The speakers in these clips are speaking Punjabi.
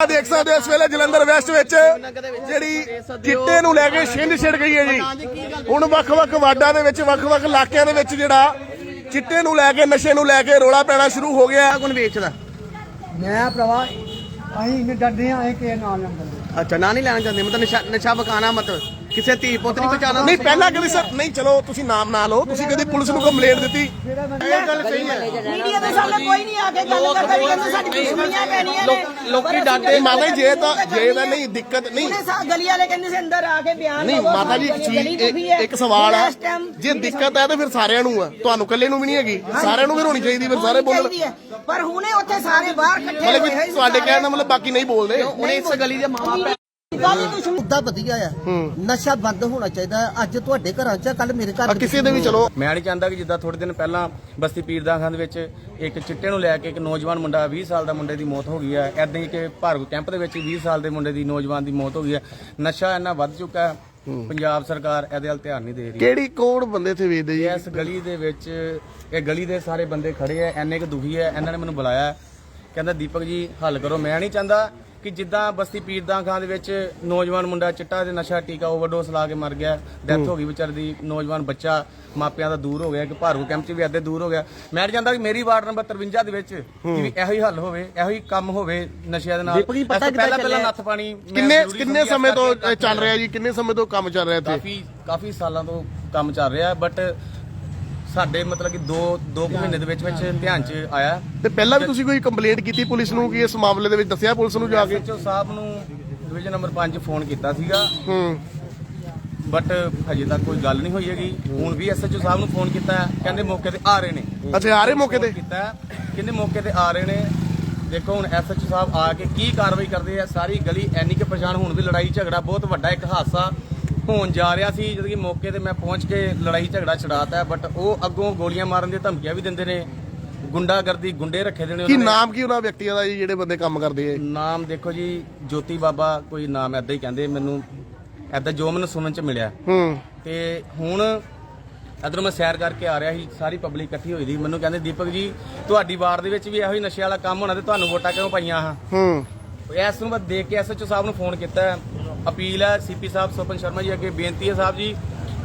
ਦੇਖ ਸਕਦੇ ਹੋ ਇਸ ਵੇਲੇ ਜਲੰਧਰ ਵੈਸਟ ਵਿੱਚ ਜਿਹੜੀ ਚਿੱਟੇ ਨੂੰ ਲੈ ਕੇ ਛਿੰਝ ਛਿੜ ਗਈ ਹੈ ਜੀ। ਹੁਣ ਵੱਖ-ਵੱਖ ਵਾਰਡਾਂ ਦੇ ਵਿੱਚ ਵੱਖ-ਵੱਖ ਇਲਾਕਿਆਂ ਦੇ ਵਿੱਚ ਜਿਹੜਾ ਚਿੱਟੇ ਨੂੰ ਲੈ ਕੇ ਨਸ਼ੇ ਨੂੰ ਲੈ ਕੇ ਰੋਲਾ ਪੈਣਾ ਸ਼ੁਰੂ ਹੋ ਗਿਆ। ਕੌਣ ਵੇਚਦਾ? ਮੈਂ ਭਰਾਵਾ ਅਸੀਂ ਇੰਨੇ ਡਰਦੇ ਆ ਕਿਸੇ ਨਾਲ ਨਾ ਬੋਲਦੇ ਅੱਛਾ ਨਾ ਨਹੀਂ ਲੈਣਾ ਚਾਹੁੰਦੇ। ਮਤਲਬ ਨਸ਼ਾ ਨਸ਼ਾ ਬਕਾਣਾ ਮਤਲਬ। ਕਿਸੇ ਧੀ ਪੁੱਤ ਨਹੀਂ ਬਚਾਣਾ ਨਹੀਂ ਪਹਿਲਾਂ ਕਦੀ ਸਰ ਨਹੀਂ ਚਲੋ ਤੁਸੀਂ ਨਾਮ ਨਾ ਲਓ ਤੁਸੀਂ ਕਦੀ ਪੁਲਿਸ ਨੂੰ ਕੰਪਲੇਂਟ ਦਿੱਤੀ। ਇਹ ਗੱਲ ਸਹੀ ਹੈ। ਮੀਡੀਆ ਦੇ ਸਾਹਮਣੇ ਕੋਈ ਨਹੀਂ ਆ ਕੇ ਗੱਲ ਕਰਦਾ ਵੀ ਕਹਿੰਦੇ ਸਾਡੀ ਦੁਸ਼ਮਣੀਆਂ ਪੈਣੀਆਂ ਨੇ। ਲੋਕੀ ਡਰਦੇ ਤੇ ਮਾਤਾ ਜੀ ਜੇ ਤਾਂ ਜੇ ਤਾਂ ਨਹੀਂ ਦਿੱਕਤ ਨਹੀਂ। ਉਹਨੇ ਸਾ ਗਲੀ ਵਾਲੇ ਕਹਿੰਦੇ ਸੀ ਅੰਦਰ ਆ ਕੇ ਬਿਆਨ ਨਹੀਂ ਦਵੋ, ਮਾਤਾ ਜੀ ਇੱਕ ਸਾਡੀ ਗਲੀ ਚੀਜ਼ ਦੁਖੀ ਇੱਕ- ਹੈ। ਇੱਕ ਸਵਾਲ ਆ। ਇਸ time ਜੇ ਦਿੱਕਤ ਹੈ ਤਾਂ ਫਿਰ ਸਾਰਿਆਂ ਨੂੰ ਆ। ਤੁਹਾਨੂੰ ਇਕੱਲੇ ਨੂੰ ਵੀ ਨਹੀਂ ਹੈਗੀ। ਸਾਰਿਆਂ ਨੂੰ ਫਿਰ ਹੋਣੀ ਚਾਹੀਦੀ ਫਿਰ ਸਾਰੇ ਬੋਲਣ ਚਾਹੀਦੀ ਹੈ। ਪਰ ਹੁਣੇ ਉੱਥੇ ਸਾਰੇ ਬਾਹਰ ਇਕੱਠੇ ਮਤਲਬ ਹੋਏ ਹੋਏ ਕਿ ਸੀ ਤੁਹਾਡੇ। ਕਹਿਣ ਦਾ ਮਤਲਬ ਬਾਕੀ ਨਹੀਂ ਬੋਲਦੇ। ਉਹਨੇ ਇਸ ਗਲੀ ਦੇ ਮਾਂ ਗੱਲ ਦੁਸ਼ਮਣ ਮੁੱਦਾ ਵਧੀਆ ਆ। ਨਸ਼ਾ ਬੰਦ ਹੋਣਾ ਚਾਹੀਦਾ ਹੈ। ਅੱਜ ਤੁਹਾਡੇ ਘਰਾਂ 'ਚ ਕੱਲ ਮੇਰੇ ਘਰ ਆ 'ਚ ਕਿਸੇ ਦੇ ਵੀ ਚਲੋ। ਮੈਂ ਨਹੀਂ ਚਾਹੁੰਦਾ ਕਿ ਜਿੱਦਾਂ ਥੋੜੇ ਦਿਨ ਪਹਿਲਾਂ ਬਸਤੀ ਪੀਰਦਾ ਖਾਨ ਦੇ ਵਿੱਚ ਇੱਕ ਚਿੱਟੇ ਨੂੰ ਲੈ ਕੇ ਇੱਕ ਨੌਜਵਾਨ ਮੁੰਡਾ 20 ਸਾਲ ਦਾ ਮੁੰਡੇ ਦੀ ਮੌਤ ਹੋ ਗਈ ਹੈ। ਐਦਾਂ ਹੀ ਕਿ ਭਾਰਗੂ ਕੈਂਪ ਦੇ ਵਿੱਚ 20 ਸਾਲ ਦੇ ਮੁੰਡੇ ਦੀ ਨੌਜਵਾਨ ਦੀ ਮੌਤ ਹੋ ਗਈ ਹੈ। ਨਸ਼ਾ ਇੰਨਾ ਵੱਧ ਚੁੱਕਾ ਹੈ। ਪੰਜਾਬ ਸਰਕਾਰ ਇਹਦੇ ਵੱਲ ਧਿਆਨ ਨਹੀਂ ਦੇ ਰਹੀ। ਕਿਹੜੀ ਕੌਣ ਬੰਦੇ ਇੱਥੇ ਵੇਚਦੇ ਜੀ? ਇਸ ਗਲੀ ਦੇ ਵਿੱਚ ਇਹ ਗਲੀ ਦੇ ਸਾਰੇ ਬੰਦੇ ਖੜੇ ਆ। ਐਨੇ ਕੁ ਦੁਖੀ ਹੈ ਇਹਨਾਂ ਨੇ ਮੈਨੂੰ ਬੁਲਾਇਆ। ਹੈ। ਕਹਿੰਦਾ ਦੀਪਕ ਜੀ ਹੱਲ ਕਰੋ। ਮੈਂ ਨਹੀਂ ਚਾਹੁੰਦਾ ਕਿ ਜਿੱਦਾਂ ਬਸਤੀ ਪੀਰਦਾ ਖਾਂ ਦੇ ਵਿੱਚ ਨੌਜਵਾਨ ਮੁੰਡਾ ਚਿੱਟਾ ਤੇ ਨਸ਼ਾ ਟੀਕਾ ਓਵਰਡੋਸ ਲਾ ਕੇ ਮਰ ਗਿਆ ਡੈਥ ਹੋ। ਗਈ ਵਿਚਾਰ ਦੀ ਨੌਜਵਾਨ ਬੱਚਾ ਮਾਪਿਆਂ ਦਾ ਦੂਰ ਹੋ ਗਿਆ ਕਿ ਭਾਰੂ ਕੈਂਪ 'ਚ ਵੀ ਅੱਧੇ ਦੂਰ ਹੋ ਗਿਆ। ਮੈਂ ਚਾਹੁੰਦਾ ਕਿ ਮੇਰੀ ਵਾਰਡ ਨੰਬਰ 53 ਦੇ ਵਿੱਚ ਵੀ ਇਹੋ ਹੀ ਹੱਲ ਹੋਵੇ ਇਹੋ ਹੀ ਕੰਮ ਹੋਵੇ ਨਸ਼ਿਆਂ ਦੇ ਨਾਲ। ਦੀਪਕ ਜੀ, ਪਤਾ ਇਸ ਤੋਂ ਕਿੱਦਾਂ ਪਹਿਲਾਂ ਪਹਿਲਾਂ ਚੱਲਿਆ? ਨੱਥ ਪਾਣੀ ਮੈਂ ਕਿੰਨੇ ਜ਼ਰੂਰੀ ਕਿੰਨੇ ਸਮਝਿਆ ਸਮੇਂ ਤੋਂ ਕਰਕੇ ਇਹ ਚੱਲ ਰਿਹਾ ਜੀ? ਕਿੰਨੇ ਸਮੇਂ ਤੋਂ ਕੰਮ ਚੱਲ ਰਿਹਾ ਇੱਥੇ? ਕਾਫੀ ਕਾਫੀ ਸਾਲਾਂ ਤੋਂ ਕੰਮ ਚੱਲ ਰਿਹਾ ਬਟ ਸਾਡੇ ਮਤਲਬ ਕਿ 2 2 ਮਹੀਨੇ ਦੇ ਵਿੱਚ ਵਿੱਚ ਧਿਆਨ ਚ ਆਇਆ। ਤੇ ਪਹਿਲਾਂ ਵੀ ਤੁਸੀਂ ਕੋਈ ਕੰਪਲੇਂਟ ਕੀਤੀ ਪੁਲਿਸ ਨੂੰ ਕਿ ਇਸ ਮਾਮਲੇ ਦੇ ਵਿੱਚ ਦੱਸਿਆ ਪੁਲਿਸ ਨੂੰ ਜਾ ਕੇ? ਐਸਐਚਓ ਸਾਹਿਬ ਨੂੰ ਡਿਵੀਜ਼ਨ ਨੰਬਰ 5 ਫੋਨ ਕੀਤਾ ਸੀਗਾ। ਹੂੰ। ਬਟ ਹਜੇ ਤੱਕ ਕੋਈ ਗੱਲ ਨਹੀਂ ਹੋਈ ਹੈਗੀ। ਹੁਣ ਵੀ ਐਸਐਚਓ ਸਾਹਿਬ ਨੂੰ ਫੋਨ ਕੀਤਾ। ਹੈ, ਕਹਿੰਦੇ ਮੌਕੇ ਤੇ ਆ ਰਹੇ ਨੇ। ਅੱਛਾ ਆ ਰਹੇ ਮੌਕੇ ਤੇ? ਕੀਤਾ। ਹੈ, ਕਹਿੰਦੇ ਮੌਕੇ ਤੇ ਆ ਰਹੇ ਨੇ। ਦੇਖੋ ਹੁਣ ਐਸਐਚਓ ਸਾਹਿਬ ਆ ਕੇ ਕੀ ਕਾਰਵਾਈ ਕਰਦੇ ਆ ਸਾਰੀ ਗਲੀ ਐਨੀ ਕਿ ਪਛਾਣ ਹੁਣ ਵੀ ਲੜਾਈ ਝਗੜਾ ਬਹੁਤ ਵੱਡਾ ਇੱਕ ਹਾਦਸਾ। ਹੋਣ ਜਾ ਰਿਹਾ ਸੀ ਜਦੋਂ ਕਿ ਮੌਕੇ ਤੇ ਮੈਂ ਪਹੁੰਚ ਕੇ ਲੜਾਈ ਝਗੜਾ ਛਡਾਤਾ ਬਟ ਉਹ ਅੱਗੋਂ ਗੋਲੀਆਂ ਮਾਰਨ ਦੀਆਂ ਧਮਕੀਆਂ ਵੀ ਦਿੰਦੇ ਨੇ। ਗੁੰਡਾਗਰਦੀ ਗੁੰਡੇ ਰੱਖੇ ਦੇ ਨੇ ਕੀ ਨਾਮ ਕੀ ਉਹਨਾਂ ਵਿਅਕਤੀਆਂ ਦਾ ਜੀ ਜਿਹੜੇ ਬੰਦੇ ਕੰਮ ਕਰਦੇ ਆ? ਨਾਮ ਦੇਖੋ ਜੀ ਜੋਤੀ ਬਾਬਾ ਕੋਈ ਨਾਮ ਐਦਾਂ ਹੀ ਕਹਿੰਦੇ ਮੈਨੂੰ ਐਦਾਂ ਜੋ ਮੈਨੂੰ ਸੁਣਨ ਚ ਮਿਲਿਆ। ਹੂੰ। ਤੇ ਹੁਣ ਇਧਰੋਂ ਮੈਂ ਸੈਰ ਕਰਕੇ ਆ ਰਿਹਾ ਸੀ ਸਾਰੀ ਪਬਲਿਕ ਇਕੱਠੀ ਹੋਈ ਦੀ। ਮੈਨੂੰ ਕਹਿੰਦੇ ਦੀਪਕ ਜੀ ਤੁਹਾਡੀ ਵਾਰਡ ਦੇ ਵਿੱਚ ਵੀ ਇਹੋ ਹੀ ਨਸ਼ੇ ਵਾਲਾ ਕੰਮ ਹੋਣਾ ਤੇ ਤੁਹਾਨੂੰ ਵੋਟਾਂ ਕਿਉਂ ਪਾਈਆਂ ਆ ਹੂੰ। ਇਸ ਨੂੰ ਮੈਂ ਦੇਖ ਕੇ ਐਸਐਚਓ ਸਾਹਿਬ ਨੂੰ ਫੋਨ ਕੀਤਾ। ਅਪੀਲ ਹੈ ਸੀਪੀ ਸਾਹਿਬ ਸੋਪਨ ਸ਼ਰਮਾ ਜੀ ਅੱਗੇ ਬੇਨਤੀ ਹੈ ਸਾਹਿਬ ਜੀ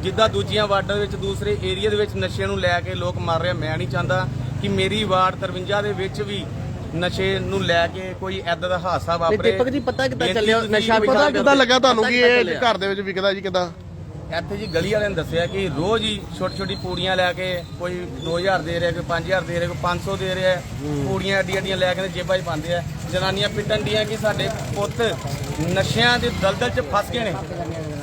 ਜਿੱਦਾਂ ਦੂਜੀਆਂ ਵਾਰਡਾਂ ਦੇ ਵਿੱਚ ਦੂਸਰੇ ਏਰੀਆ ਦੇ ਵਿੱਚ ਨਸ਼ੇ ਨੂੰ ਲੈ ਕੇ ਲੋਕ ਮਰ ਰਹੇ ਮੈਂ ਨਹੀਂ ਚਾਹੁੰਦਾ ਕਿ ਮੇਰੀ ਵਾਰਡ 53 ਦੇ ਵਿੱਚ ਵੀ ਨਸ਼ੇ ਨੂੰ ਲੈ ਕੇ ਕੋਈ ਐਦਾਂ ਦਾ ਹਾਦਸਾ ਵਾਪਰੇ। ਦੀਪਕ ਜੀ, ਪਤਾ ਕਿੱਦਾਂ ਚੱਲਿਆ? ਨਸ਼ਾ ਪਤਾ ਕਿੱਦਾਂ ਲੱਗਾ ਤੁਹਾਨੂੰ ਕਿ ਇਹ ਘਰ ਦੇ ਵਿੱਚ ਵਿਕਦਾ ਜੀ ਕਿੱਦਾਂ? ਇੱਥੇ ਜੀ ਗਲੀ ਵਾਲਿਆਂ ਨੇ ਦੱਸਿਆ ਕਿ ਰੋਜ਼ ਹੀ ਛੋਟੀ ਛੋਟੀ ਪੂੜੀਆਂ ਲੈ ਕੇ ਕੋਈ 2000 ਦੇ ਰਿਹਾ ਕੋਈ 5000 ਦੇ ਰਿਹਾ ਕੋਈ 500 ਦੇ ਰਿਹਾ। ਪੂੜੀਆਂ ਅੱਡੀਆਂ ਅੱਡੀਆਂ ਲੈ ਕੇ ਜੇਬਾਂ 'ਚ ਪਾਉਂਦੇ ਆ। ਜਨਾਨੀਆਂ ਪਿੱਟਣ ਦੀਆਂ ਕਿ ਸਾਡੇ ਪੁੱਤ ਨਸ਼ਿਆਂ ਦੇ ਦਲਦਲ 'ਚ ਫਸ ਗਏ ਨੇ।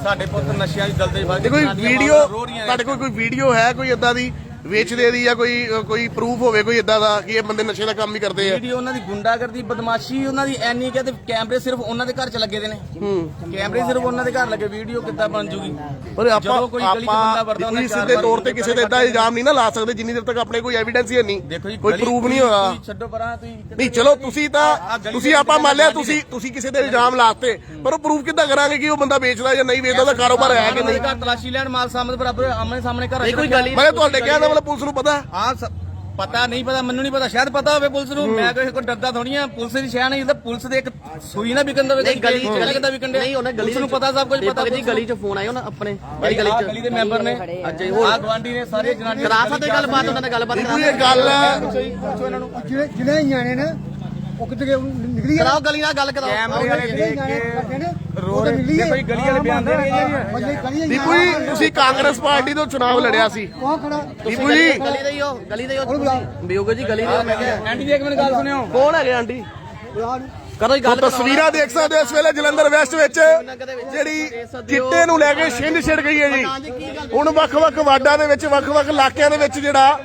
ਸਾਡੇ ਪੁੱਤ ਨਸ਼ਿਆਂ ਦੀ ਦਲਦਲ 'ਚ ਫਸ ਗਏ ਕੋਈ ਵੀਡੀਓ। ਤੁਹਾਡੇ ਕੋਲ ਕੋਈ ਵੀਡੀਓ ਹੈ ਕੋਈ ਇਦਾਂ ਦੀ? ਵੇਚਦੇ ਦੀ ਜਾਂ ਕੋਈ ਕੋਈ ਪ੍ਰੂਫ ਹੋਵੇ ਕੋਈ ਇਦਾਂ ਦਾ ਕਿ ਇਹ ਬੰਦੇ ਨਸ਼ੇ ਦਾ ਕੰਮ ਹੀ ਕਰਦੇ ਆ। ਵੀਡੀਓ ਉਹਨਾਂ ਦੀ ਗੁੰਡਾਗਰਦੀ ਬਦਮਾਸ਼ੀ ਉਹਨਾਂ ਦੀ ਐਨੀ ਕਿ ਤੇ ਕੈਮਰੇ ਸਿਰਫ ਉਹਨਾਂ ਦੇ ਘਰ 'ਚ ਲੱਗੇ ਦੇ ਨੇ। ਕੈਮਰੇ ਸਿਰਫ ਉਹਨਾਂ ਦੇ ਘਰ ਲੱਗੇ ਵੀਡੀਓ ਕਿੱਦਾਂ ਬਣ ਜੂਗੀ? ਪਰ ਆਪਾਂ ਜਦੋਂ ਕੋਈ ਗਲੀ 'ਚ ਬੰਦਾ ਵੜਦਾ ਉਹਨਾਂ ਚਾਰ ਸਿੱਧੇ ਤੌਰ ਤੇ ਕਿਸੇ ਦੇ ਇਦਾਂ ਇਲਜ਼ਾਮ ਨਹੀਂ ਨਾ ਲਾ ਸਕਦੇ ਜਿੰਨੀ ਦੇਰ ਤੱਕ ਆਪਣੇ ਕੋਈ ਐਵੀਡੈਂਸ ਹੀ ਨਹੀਂ। ਕੋਈ ਪ੍ਰੂਫ ਨਹੀਂ ਹੋਇਆ। ਛੱਡੋ ਪਰਾਂ ਤੁਸੀਂ ਨਹੀਂ ਚਲੋ ਤੁਸੀਂ ਤਾਂ ਤੁਸੀਂ ਦੇ ਆਪਾਂ ਮੰਨ ਲਿਆ ਤੁਸੀਂ ਤੁਸੀਂ ਕਿਸੇ ਤੇ ਇਲਜ਼ਾਮ ਲਾਤੇ ਪਰ ਉਹ ਪ੍ਰੂਫ ਕਿੱਦਾਂ ਕਰਾਂਗੇ ਕਿ ਉਹ ਬੰਦਾ ਵੇਚਦਾ ਜਾਂ ਨਹੀਂ ਵੇਚਦਾ ਉਹਦਾ ਕਾਰੋਬਾਰ ਹੈ ਕਿ ਨਹੀਂ? ਘਰ ਤਲਾਸ਼ੀ ਲੈਣ ਮਾਲ ਸਾਹਮਣੇ ਬਰਾਬਰ ਆਮਣੇ ਸਾਹਮਣੇ ਘਰ ਨਹੀਂ ਕੋਈ ਗਲੀ ਮੈਂ ਤੁਹਾਡੇ ਕਹਿਣ ਦਾ ਮਤਲਬ ਪੁਲਿਸ ਨੂੰ ਪਤਾ? ਆ ਪਤਾ ਨਹੀਂ ਪਤਾ ਮੈਨੂੰ ਨਹੀਂ ਪਤਾ ਸ਼ਾਇਦ ਪਤਾ ਹੋਵੇ ਪੁਲਿਸ ਨੂੰ। ਮੈਂ ਕੋਈ ਕੋਈ ਡਰਦਾ ਥੋੜੀ ਆ ਪੁਲਿਸ ਦੀ ਸ਼ਹਿ ਨਹੀਂ ਤਾਂ ਪੁਲਿਸ ਦੇ ਇੱਕ ਸੂਈ ਨਾ ਵਿਕਣ ਦਵੇ ਨਹੀਂ ਗਲੀ ਚ ਕਿਦਾਂ ਵਿਕਣ ਨਹੀਂ ਉਹਨੇ ਗਲੀ ਪੁਲਿਸ ਨੂੰ ਪਤਾ ਸਭ ਕੁਝ ਪਤਾ ਜੀ ਗਲੀ 'ਚ ਫੋਨ ਆਇਆ ਉਹਨਾਂ ਆਪਣੇ ਭਾਈ ਗਲੀ ਆਹ 'ਚ। ਗਲੀ ਦੇ ਮੈਂਬਰ ਨੇ। ਅੱਛਾ ਜੀ, ਹੋਰ? ਆ ਗਵਾਂਢੀ ਨੇ ਸਾਰੇ ਜਨਾਨੀਆਂ ਕਰਾ ਸਕਦੇ ਗੱਲਬਾਤ ਉਹਨਾਂ ਨਾਲ ਗੱਲਬਾਤ ਕਰਾ ਇਹ ਗੱਲ ਜਿਹੜੇ ਜਿਹੜੇ ਨਿਆਣੇ ਨੇ ਉਹ ਕਿਤੇ ਗਏ, ਨਿਕਲੀ ਆ? ਕਰਾਓ ਗਲੀ ਨਾਲ ਗੱਲ ਕਰਾਓ। ਕੈਮਰੇ ਵਾਲੇ ਦੇਖ ਕੇ ਕਰਦੇ ਨੇ। ਰੋ ਉਹ ਤਾਂ ਜੀ ਗਲੀ ਵਾਲੇ ਬਿਆਨ ਦੇ ਰਹੇ ਗਲੀ ਦੀਪੂ ਜੀ ਤੁਸੀਂ ਕਾਂਗਰਸ ਪਾਰਟੀ ਤੋਂ ਲੜਿਆ ਸੀ। ਉਹ ਖੜਾ? ਦੀਪੂ ਜੀ। ਗਲੀ ਦੇ ਹੀ ਹੋ ਗਲੀ ਦੇ ਹੀ ਉਹਨੂੰ ਹੋ ਬੁਲਾਓ। ਬਿਓਗੋ ਜੀ ਗਲੀ ਦੇ ਹੋ, ਮੈਂ ਕਿਹਾ। ਆਂਟੀ ਜੀ ਇੱਕ ਮਿੰਟ ਗੱਲ ਸੁਣਿਓ। ਕੌਣ ਹੈਗੇ ਆਂਟੀ? ਬੁਲਾ ਨੂੰ ਕਰੋ ਜੀ ਉਹ ਗੱਲ ਤਸਵੀਰਾਂ ਦੇਖ ਸਕਦੇ ਹੋ ਇਸ ਵੇਲੇ ਜਲੰਧਰ ਵੈਸਟ ਵਿੱਚ ਜਿਹੜੀ ਚਿੱਟੇ ਨੂੰ ਲੈ ਕੇ ਛਿੰਝ ਛਿੜ ਗਈ ਹੈ ਜੀ। ਹੁਣ ਵੱਖ-ਵੱਖ ਵਾਰਡਾਂ ਦੇ ਵਿੱਚ ਵੱਖ-ਵੱਖ ਇਲਾਕਿਆਂ ਦੇ ਵਿੱਚ ਜਿਹੜਾ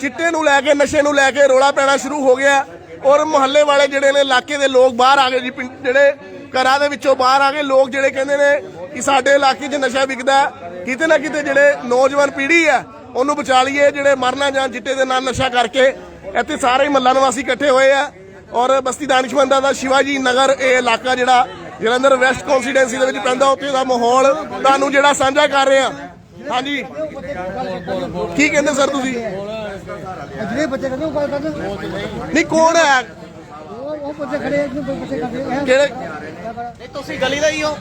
ਚਿੱਟੇ ਨੂੰ ਲੈ ਕੇ ਨਸ਼ੇ ਨੂੰ ਲੈ ਕੇ ਰੋਲਾ ਪੈਣਾ ਸ਼ੁਰੂ ਹੋ ਗਿਆ। ਔਰ ਮੁਹੱਲੇ ਵਾਲੇ ਜਿਹੜੇ ਨੇ, ਇਲਾਕੇ ਦੇ ਲੋਕ ਬਾਹਰ ਆ ਗਏ ਜੀ, ਪਿੰਡ- ਜਿਹੜੇ ਘਰਾਂ ਦੇ ਵਿੱਚੋਂ ਬਾਹਰ ਆ ਗਏ, ਲੋਕ ਜਿਹੜੇ ਕਹਿੰਦੇ ਨੇ ਕਿ ਸਾਡੇ ਇਲਾਕੇ 'ਚ ਨਸ਼ਾ ਵਿਕਦਾ ਕਿਤੇ ਨਾ ਕਿਤੇ ਜਿਹੜੇ ਨੌਜਵਾਨ ਪੀੜ੍ਹੀ ਆ ਉਹਨੂੰ ਬਚਾ ਲਈਏ, ਜਿਹੜੇ ਮਰਨਾ ਜਾਂ ਚਿੱਟੇ ਦੇ ਨਾਲ ਨਸ਼ਾ ਕਰਕੇ, ਇੱਥੇ ਸਾਰੇ ਮਹੱਲਾ ਨਿਵਾਸੀ ਇਕੱਠੇ ਹੋਏ ਆ। ਔਰ ਬਸਤੀ ਦਾਨਿਸ਼ਮੰਦਾ ਦਾ ਸ਼ਿਵਾਜੀ ਨਗਰ, ਇਹ ਇਲਾਕਾ ਜਿਹੜਾ ਜਲੰਧਰ ਵੈਸਟ ਕੌਂਸਟੀਟੈਂਸੀ ਦੇ ਵਿੱਚ ਪੈਂਦਾ, ਉੱਥੇ ਦਾ ਮਾਹੌਲ ਤੁਹਾਨੂੰ ਜਿਹੜਾ ਸਾਂਝਾ ਕਰ ਰਹੇ ਆ ਹਾਂਜੀ। ਕੀ ਕਹਿੰਦੇ ਸਰ ਤੁਸੀਂ? ਜਿਹੜੇ ਬੱਚੇ ਕਹਿੰਦੇ ਉਹ ਗੱਲ ਕਰਦੇ ਨਹੀਂ ਕੌਣ ਹੈ? ਉਹ ਉਹ ਬੱਚੇ ਖੜੇ ਇੱਕ ਬੱਚੇ ਖੜੇ ਇਹ ਕਿਹੜੇ? ਇਹ ਤੁਸੀਂ ਗਲੀ ਦੇ ਹੀ ਹੋ?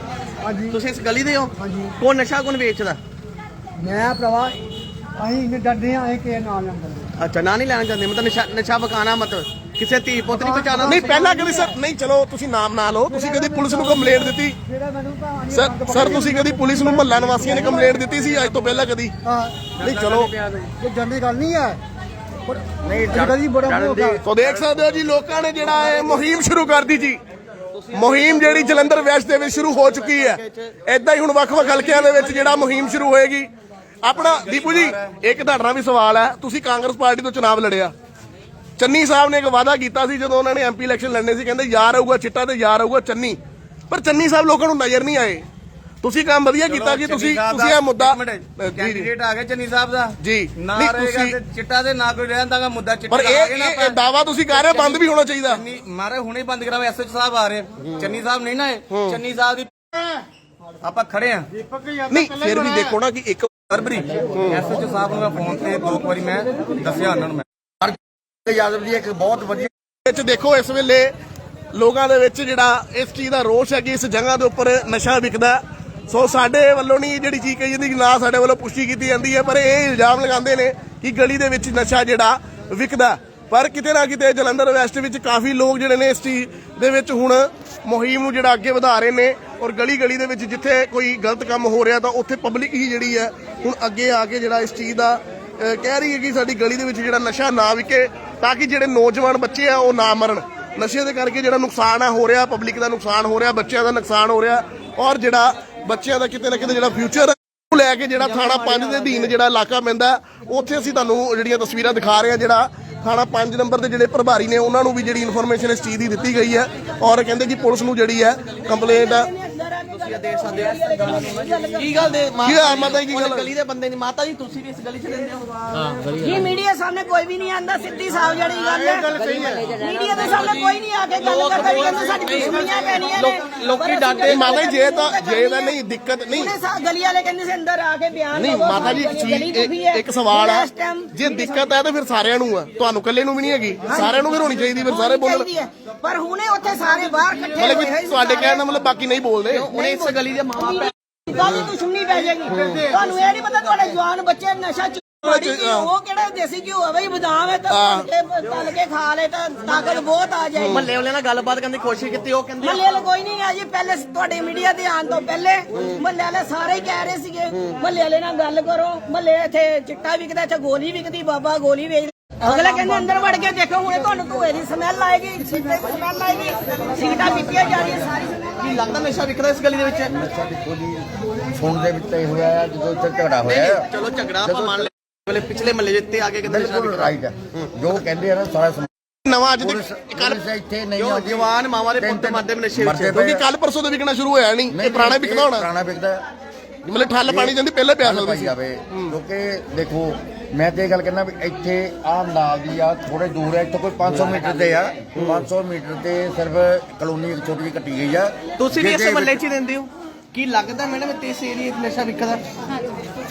ਹਾਂਜੀ। ਤੁਸੀਂ ਇਸ ਗਲੀ ਦੇ ਹੋ? ਹਾਂਜੀ। ਕੌਣ ਨਸ਼ਾ ਕੌਣ ਵੇਚਦਾ? ਮੈਂ ਭਰਾਵਾ ਅਸੀਂ ਇੰਨੇ ਡਰਦੇ ਆ ਅਸੀਂ ਕਿਸੇ ਨਾਲ ਨੰਬਰ ਅੱਛਾ ਨਾ ਨਹੀਂ ਲੈਣਾ ਚਾਹੁੰਦੇ ਮਤਲਬ ਨਸ਼ਾ ਨਸ਼ਾ ਬਕਾਣਾ ਮਤਲਬ ਕਿਸੇ ਧੀ ਪੁੱਤ ਨਹੀਂ ਬਚਾਣਾ ਨਹੀਂ ਪਹਿਲਾਂ ਕਦੀ ਸਰ ਨਹੀਂ ਚਲੋ ਤੁਸੀਂ ਨਾਮ ਨਾ ਲਓ ਤੁਸੀਂ ਕਦੀ ਪੁਲਿਸ ਨੂੰ ਕੰਪਲੇਂਟ ਦਿੱਤੀ? ਜਿਹੜਾ ਮੈਨੂੰ ਸਰ ਸਰ ਤੁਸੀਂ ਕਦੀ ਪੁਲਿਸ ਨੂੰ ਮਹੱਲਾ ਨਿਵਾਸੀਆਂ ਨੇ ਕੰਪਲੇਂਟ ਦਿੱਤੀ ਸੀ ਅੱਜ ਤੋਂ ਪਹਿਲਾਂ ਕਦੀ? ਹਾਂ। ਨਹੀਂ ਚਲੋ। ਇਹ ਡਰਨ ਦੀ ਗੱਲ ਨਹੀਂ ਹੈ। ਪਰ ਨਹੀਂ ਕਦੀ ਬੜਾ ਮੋਕਾ ਸੋ ਦੇਖ ਸਕਦੇ ਹੋ ਜੀ ਲੋਕਾਂ ਨੇ ਜਿਹੜਾ ਇਹ ਮੁਹਿੰਮ ਸ਼ੁਰੂ ਕਰ ਦਿੱਤੀ ਜੀ। ਮੁਹਿੰਮ ਜਿਹੜੀ ਜਲੰਧਰ ਵੈਸਟ ਦੇ ਵਿੱਚ ਸ਼ੁਰੂ ਹੋ ਚੁੱਕੀ ਹੈ। ਇਦਾਂ ਹੀ ਹੁਣ ਵੱਖ-ਵੱਖ ਹਲਕਿਆਂ ਦੇ ਵਿੱਚ ਜਿਹੜਾ ਮੁਹਿੰਮ ਸ਼ੁਰੂ ਹੋਏਗੀ। ਆਪਣਾ ਦੀਪੂ ਜੀ ਇੱਕ ਤੁਹਾਡਾ ਵੀ ਸਵਾਲ ਹੈ। ਤੁਸੀਂ ਕਾਂਗਰਸ ਪਾਰਟੀ ਤੋਂ ਚੁਣਾਵ ਲੜਿਆ। ਚੰਨੀ ਸਾਹਿਬ ਨੇ ਇੱਕ ਵਾਅਦਾ ਕੀਤਾ ਸੀ ਜਦੋਂ ਉਹਨਾਂ ਨੇ ਐਮਪੀ ਇਲੈਕਸ਼ਨ ਲੜਨੇ ਸੀ ਕਹਿੰਦੇ ਯਾਰ ਆਊਗਾ ਚਿੱਟਾ ਤੇ ਯਾਰ ਆਊਗਾ ਚੰਨੀ। ਪਰ ਚੰਨੀ ਸਾਹਿਬ ਲੋਕਾਂ ਨੂੰ ਨਜ਼ਰ ਨਹੀਂ ਆਏ। ਤੁਸੀਂ ਕੰਮ ਵਧੀਆ ਕੀਤਾ ਕਿ ਤੁਸੀਂ ਤੁਸੀਂ ਇਹ ਮੁੱਦਾ ਜੀ, ਜੀ। ਕੈਂਡੀਡੇਟ ਆ ਗਿਆ ਚੰਨੀ ਸਾਹਿਬ ਦਾ। ਜੀ ਨਾ ਰਹੇਗਾ ਤੁਸੀਂ ਤੇ ਚਿੱਟਾ ਤੇ ਨਾ ਕੋਈ ਰਹਿੰਦਾਗਾ ਮੁੱਦਾ ਚਿੱਟਾ ਪਰ ਇਹ। ਦਾਵਾ ਤੁਸੀਂ ਕਰ ਰਹੇ ਬੰਦ ਵੀ ਹੋਣਾ ਚਾਹੀਦਾ। ਮਾਰੇ ਹੁਣੇ ਬੰਦ ਕਰਾਵੇ ਐਸਐਚ ਸਾਹਿਬ ਆ ਰਹੇ। ਚੰਨੀ ਸਾਹਿਬ ਨਹੀਂ ਨਾ ਇਹ ਚੰਨੀ ਸਾਹਿਬ ਦੀ ਆਪਾਂ ਖੜੇ ਆ। ਨਹੀਂ ਫਿਰ ਵੀ ਦੇਖੋ ਨਾ ਕਿ ਇੱਕ ਫਰਵਰੀ ਐਸਐਚ ਸਾਹਿਬ ਨੂੰ ਮੈਂ ਫੋਨ ਤੇ ਦੋ ਵਾਰੀ ਮੈਂ ਦੱਸਿਆ ਉਹਨਾਂ ਨੂੰ ਮੈਂ। ਯਾਦਵ ਜੀ ਇੱਕ ਬਹੁਤ ਵਧੀਆ ਵਿੱਚ ਦੇਖੋ ਇਸ ਵੇਲੇ ਲੋਕਾਂ ਦੇ ਵਿੱਚ ਜਿਹੜਾ ਇਸ ਚੀਜ਼ ਦਾ ਰੋਸ਼ ਹੈ ਕਿ ਇਸ ਜਗ੍ਹਾ ਦੇ ਉੱਪਰ ਨਸ਼ਾ ਵਿਕਦਾ ਸੋ ਸਾਡੇ ਵੱਲੋਂ ਨਹੀਂ ਜਿਹੜੀ ਚੀਜ਼ ਕਹੀ ਜਾਂਦੀ ਕਿ ਨਾ ਸਾਡੇ ਵੱਲੋਂ ਪੁਸ਼ਟੀ ਕੀਤੀ ਜਾਂਦੀ ਹੈ, ਪਰ ਇਹ ਇਲਜ਼ਾਮ ਲਗਾਉਂਦੇ ਨੇ ਕਿ ਗਲੀ ਦੇ ਵਿੱਚ ਨਸ਼ਾ ਜਿਹੜਾ ਵਿਕਦਾ ਪਰ ਕਿਤੇ ਨਾ ਕਿਤੇ ਜਲੰਧਰ ਵੈਸਟ ਵਿੱਚ ਕਾਫੀ ਲੋਕ ਜਿਹੜੇ ਨੇ ਇਸ ਚੀਜ਼ ਦੇ ਵਿੱਚ ਹੁਣ ਮੁਹਿੰਮ ਨੂੰ ਜਿਹੜਾ ਅੱਗੇ ਵਧਾ ਰਹੇ ਨੇ ਔਰ ਗਲੀ ਗਲੀ ਦੇ ਵਿੱਚ ਜਿੱਥੇ ਕੋਈ ਗਲਤ ਕੰਮ ਹੋ ਰਿਹਾ ਤਾਂ ਉੱਥੇ ਪਬਲਿਕ ਹੀ ਜਿਹੜੀ ਹੈ ਹੁਣ ਅੱਗੇ ਆ ਕੇ ਜਿਹੜਾ ਇਸ ਚੀਜ਼ ਦਾ ਕਹਿ ਰਹੀ ਹੈ ਕਿ ਸਾਡੀ ਗਲੀ ਦੇ ਵਿੱਚ ਜਿਹੜਾ ਨਸ਼ਾ ਨਾ ਵਿਕੇ ਤਾਂ ਕਿ ਜਿਹੜੇ ਨੌਜਵਾਨ ਬੱਚੇ ਆ ਉਹ ਨਾ ਮਰਨ। ਨਸ਼ੇ ਦੇ ਕਰਕੇ ਜਿਹੜਾ ਨੁਕਸਾਨ ਆ, ਹੋ ਰਿਹਾ ਪਬਲਿਕ ਦਾ ਨੁਕਸਾਨ ਹੋ ਰਿਹਾ, ਬੱਚਿਆਂ ਦਾ ਨੁਕਸਾਨ ਹੋ ਰਿਹਾ ਔਰ ਜਿਹੜਾ ਬੱਚਿਆਂ ਦਾ ਕਿਤੇ ਨਾ ਕਿਤੇ ਜਿਹੜਾ ਫਿਊਚਰ ਨੂੰ ਲੈ ਕੇ ਜਿਹੜਾ ਥਾਣਾ 5 ਦੇ ਅਧੀਨ ਜਿਹੜਾ ਇਲਾਕਾ ਪੈਂਦਾ ਉੱਥੇ ਅਸੀਂ ਤੁਹਾਨੂੰ ਜਿਹੜੀਆਂ ਤਸਵੀਰਾਂ ਦਿਖਾ ਰਹੇ ਹਾਂ, ਜਿਹੜਾ ਥਾਣਾ 5 ਨੰਬਰ ਦੇ ਜਿਹੜੇ ਪ੍ਰਭਾਰੀ ਨੇ, ਉਹਨਾਂ ਨੂੰ ਵੀ ਜਿਹੜੀ ਇਨਫੋਰਮੇਸ਼ਨ ਇਸ ਚੀਜ਼ ਦੀ ਦਿੱਤੀ ਗਈ ਹੈ ਔਰ ਕਹਿੰਦੇ ਕਿ ਪੁਲਿਸ ਨੂੰ ਜਿਹੜੀ ਹੈ ਕੰਪਲੇਂਟ ਤੁਸੀਂ ਦੇ ਸਕਦੇ ਹੋ? ਕੀ ਗੱਲ ਦੇ ਮਾਤਾ ਕੀ ਹੋਇਆ ਮਾਤਾ ਜੀ, ਕੀ ਗੱਲ ਹੋਈ? ਗਲੀ ਦੇ ਬੰਦੇ ਨਹੀਂ। ਮਾਤਾ ਜੀ ਤੁਸੀਂ ਵੀ ਇਸ ਗਲੀ 'ਚ ਰਹਿੰਦੇ ਹੋ। ਜੀ ਮੀਡੀਆ ਸਾਹਮਣੇ ਕੋਈ ਵੀ ਨਹੀਂ ਆਂਦਾ? ਸਿੱਧੀ ਸਾਫ਼ ਜਿਹੜੀ ਗੱਲ ਹੈ। ਮੀਡੀਆ ਦੇ ਸਾਹਮਣੇ ਕੋਈ ਨਹੀਂ ਆ ਕੇ ਗੱਲ ਕਰਦਾ ਵੀ ਕਹਿੰਦੇ ਸਾਡੀ ਦੁਸ਼ਮਣੀਆਂ ਪੈਣੀਆਂ ਨੇ। ਲੋਕੀ ਡਾਂਟੇ ਮਾਤਾ ਜੀ ਜੇ ਤਾਂ ਜੇ ਤਾਂ ਨਹੀਂ ਦਿੱਕਤ ਨਹੀਂ। ਉਹਨੇ ਸਾ ਗਲੀ ਵਾਲੇ ਕਹਿੰਦੇ ਸੀ ਅੰਦਰ ਆ ਕੇ ਬਿਆਨ ਨਹੀਂ ਦਵੋ, ਮਾਤਾ ਜੀ ਇੱਕ ਚੀਜ਼ ਇੱਕ- ਸਵਾਲ ਦਿੱਕਤ ਹੈ ਤਾਂ ਫਿਰ ਸਾਰਿਆਂ ਨੂੰ ਆ। ਤੁਹਾਨੂੰ ਇਕੱਲੇ ਨੂੰ ਵੀ ਨਹੀਂ ਹੈਗੀ। ਸਾਰਿਆਂ ਨੂੰ ਫਿਰ ਹੋਣੀ ਚਾਹੀਦੀ ਫਿਰ ਸਾਰੇ ਬੋਲਣ। ਪਰ ਹੁਣੇ ਉੱਥੇ ਸਾਰੇ ਬਾਹਰ ਇਕੱਠੇ ਮਤਲਬ ਹੋਏ ਕਿ ਤੁਹਾਡੇ ਕਹਿਣ ਦਾ ਮਤਲਬ ਬਾਕੀ ਨਹੀਂ ਬੋਲਦੇ। ਹੁਣ ਇਸ ਗਲੀ ਦੇ ਮਾਵਾ ਕਾਹਦੀ ਦੁਸ਼ਮਣੀ ਪੈ ਜਾਏਗੀ। ਤੁਹਾਨੂੰ ਇਹ ਨਹੀਂ ਪਤਾ ਤੁਹਾਡੇ ਜਵਾਨ ਬੱਚੇ ਨਸ਼ਾ ਚ ਉਹ ਕਿਹੜਾ ਦੇਸੀ ਘਿਓ ਹੈ ਬਈ ਬਦਾਮ ਹੈ ਤਾਂ ਤਲ ਕੇ ਤਲ ਕੇ ਖਾ ਲੈ ਤਾਂ ਤਾਕਤ ਬਹੁਤ ਆ ਜਾਏਗੀ। ਮੱਲੇ ਵਾਲਿਆਂ ਨਾਲ ਗੱਲਬਾਤ ਕਰਨ ਦੀ ਕੋਸ਼ਿਸ਼ ਕੀਤੀ ਉਹ ਕਹਿੰਦੇ ਮੱਲੇ ਵਾਲੇ ਕੋਈ ਨਹੀਂ ਆ ਜੀ ਪਹਿਲੇ ਤੁਹਾਡੇ ਮੀਡੀਆ ਦੇ ਆਉਣ ਤੋਂ ਪਹਿਲੇ ਮੱਲੇ ਵਾਲੇ ਸਾਰੇ ਹੀ ਕਹਿ ਰਹੇ ਸੀਗੇ ਮੱਲੇ ਵਾਲੇ ਨਾਲ ਗੱਲ ਕਰੋ ਮੱਲੇ ਇੱਥੇ ਚਿੱਟਾ ਵਿਕਦਾ ਇੱਥੇ ਗੋਲੀ ਵਿਕਦੀ ਬਾਬਾ ਗੋਲੀ ਵੇਚ ਅਗਲੇ ਕਹਿੰਦੇ ਅੰਦਰ ਵੜ ਕੇ ਦੇਖੋ ਹੁਣੇ ਤੁਹਾਨੂੰ ਧੂਏ ਦੀ ਸਮੈਲ ਆਏਗੀ ਸਿੱਟੇ ਦੀ ਸਮੈਲ ਆਏਗੀ ਸਿਗਰਟਾਂ ਪੀਤੀਆਂ ਜਾ ਰਹੀਆਂ ਸਾਰੀ ਸਮੈਲ ਕੀ ਲੱਗਦਾ ਨਸ਼ਾ ਵਿਕਦਾ ਇਸ ਗਲੀ ਦੇ ਵਿੱਚ? ਫੋਨ ਦੇ ਵਿੱਚ ਤੈਅ ਹੋਇਆ ਹੈ, ਜਦੋਂ ਇੱਥੇ ਝਗੜਾ ਹੋਇਆ ਹੈ। ਚਲੋ ਝਗੜਾ ਆਪਾਂ ਮੰਨ ਲਿਆ ਵੇਲੇ ਪਿਛਲੇ ਮੱਲੇ ਜਿੱਤੇ ਆ ਕੇ ਕਹਿੰਦੇ ਨਸ਼ਾ ਬਿਲਕੁਲ ਵਿਕਦਾ। ਰਾਈਟ ਹੈ। ਜੋ ਕਹਿੰਦੇ ਆ ਨਾ ਸਾਰਾ ਸਮਾਜ ਨਵਾਂ ਅੱਜ ਪੁਲਿਸ ਤੱਕ ਕੱਲ ਪੁਲਿਸ ਇੱਥੇ ਨਹੀਂ ਜੋ ਆਉਂਦੀ। ਜਵਾਨ ਮਾਵਾਂ ਦੇ ਪੁੱਤ ਮਰਦੇ ਵੀ ਨਸ਼ੇ ਮਰਦੇ ਵਿੱਚ ਪਏ ਕਿਉਂਕਿ ਕੱਲ ਪਰਸੋਂ ਤੋਂ ਵਿਕਣਾ ਸ਼ੁਰੂ ਹੋਇਆ ਨਹੀਂ। ਇਹ ਪੁਰਾਣਾ ਵਿਕਦਾ ਹੋਣਾ। ਪੁਰਾਣਾ ਵਿਕਦਾ। ਹੈ। ਮਤਲਬ ਠੱਲ ਪਾਣੀ ਜਾਂਦੀ ਪਹਿਲੇ ਪਿਆ ਸਕਦੀ ਸੀ। ਜਾਵੇ। ਕਿਉਂਕਿ ਦੇਖੋ ਮੈਂ ਤੇ ਇਹ ਗੱਲ ਕਹਿੰਦਾ ਵੀ ਇੱਥੇ ਆਹ ਨਾਲ ਦੀ ਆ ਥੋੜੇ ਦੂਰ ਹੈ ਇੱਥੋਂ ਕੋਈ 500 ਮੀਟਰ ਤੇ ਆ। 500 ਮੀਟਰ ਤੇ ਸਿਰਫ ਕਲੋਨੀ ਇੱਕ ਛੋਟੀ ਜਿਹੀ ਕੱਟੀ ਗਈ ਆ। ਤੁਸੀਂ ਵੀ ਇਸ ਜਿਹਦੇ ਮੱਲੇ 'ਚ ਹੀ ਰਹਿੰਦੇ ਹੋ? ਕੀ ਲੱਗਦਾ ਮੈਡਮ ਇੱਥੇ ਇਸ ਏਰੀਏ 'ਚ ਨਸ਼ਾ ਵਿਕਦਾ?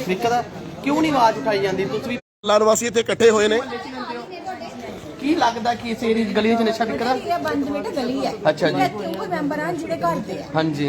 ਵਿਕਦਾ? ਕਿਉਂ ਨਹੀਂ ਆਵਾਜ਼ ਉਠਾਈ ਜਾਂਦੀ? ਤੁਸੀਂ ਵੀ ਲਾਨਵਾਸੀ ਇੱਥੇ ਇਕੱਠੇ ਹੋਏ ਨੇ। ਕੀ ਲੱਗਦਾ ਕਿ ਇਸ ਏਰੀਏ 'ਚ ਗਲੀ 'ਚ ਨਸ਼ਾ ਵਿਕਦਾ? ਇਹ ਬੰਦ ਬੇਟਾ ਗਲੀ ਹੈ। ਅੱਛਾ ਜੀ। ਇੱਥੇ ਕੋਈ ਮੈਂਬਰ ਆ ਜਿਹੜੇ ਘਰ ਦੇ ਆ। ਹਾਂਜੀ।